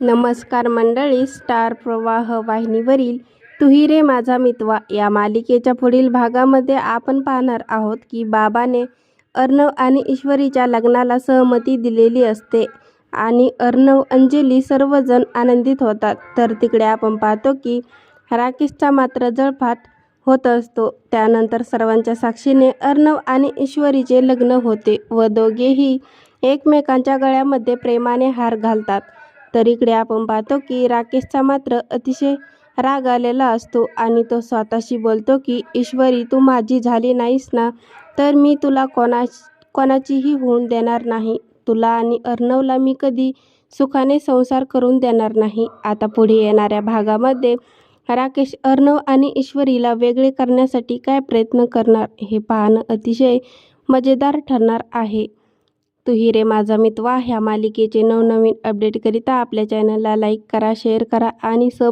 नमस्कार मंडळी स्टार प्रवाह वाहिनीवरील तुही रे माझा मितवा. या मालिकेच्या पुढील भागामध्ये आपण पाहणार आहोत की बाबाने अर्णव आणि ईश्वरीच्या लग्नाला सहमती दिलेली असते आणि अर्णव अंजली सर्वजण आनंदित होतात. तर तिकडे आपण पाहतो की राकेशचा मात्र जळफाट होत असतो. त्यानंतर सर्वांच्या साक्षीने अर्णव आणि ईश्वरीचे लग्न होते व दोघेही एकमेकांच्या गळ्यामध्ये प्रेमाने हार घालतात. तर इकडे आपण पाहतो की राकेशचा मात्र अतिशय राग आलेला असतो आणि तो स्वतःशी बोलतो की ईश्वरी तू माझी झाली नाहीस ना? तर मी तुला कोणा कोणाचीही होऊन देणार नाही. तुला आणि अर्णवला मी कधी सुखाने संसार करून देणार नाही. आता पुढे येणाऱ्या भागामध्ये राकेश अर्णव आणि ईश्वरीला वेगळे करण्यासाठी काय प्रयत्न करणार हे पाहणं अतिशय मजेदार ठरणार आहे. तू हिरे माझा मितवा. ह्या मालिकेचे नवनवीन अपडेटकरिता आपल्या चॅनलला लाईक करा शेअर करा आणि सब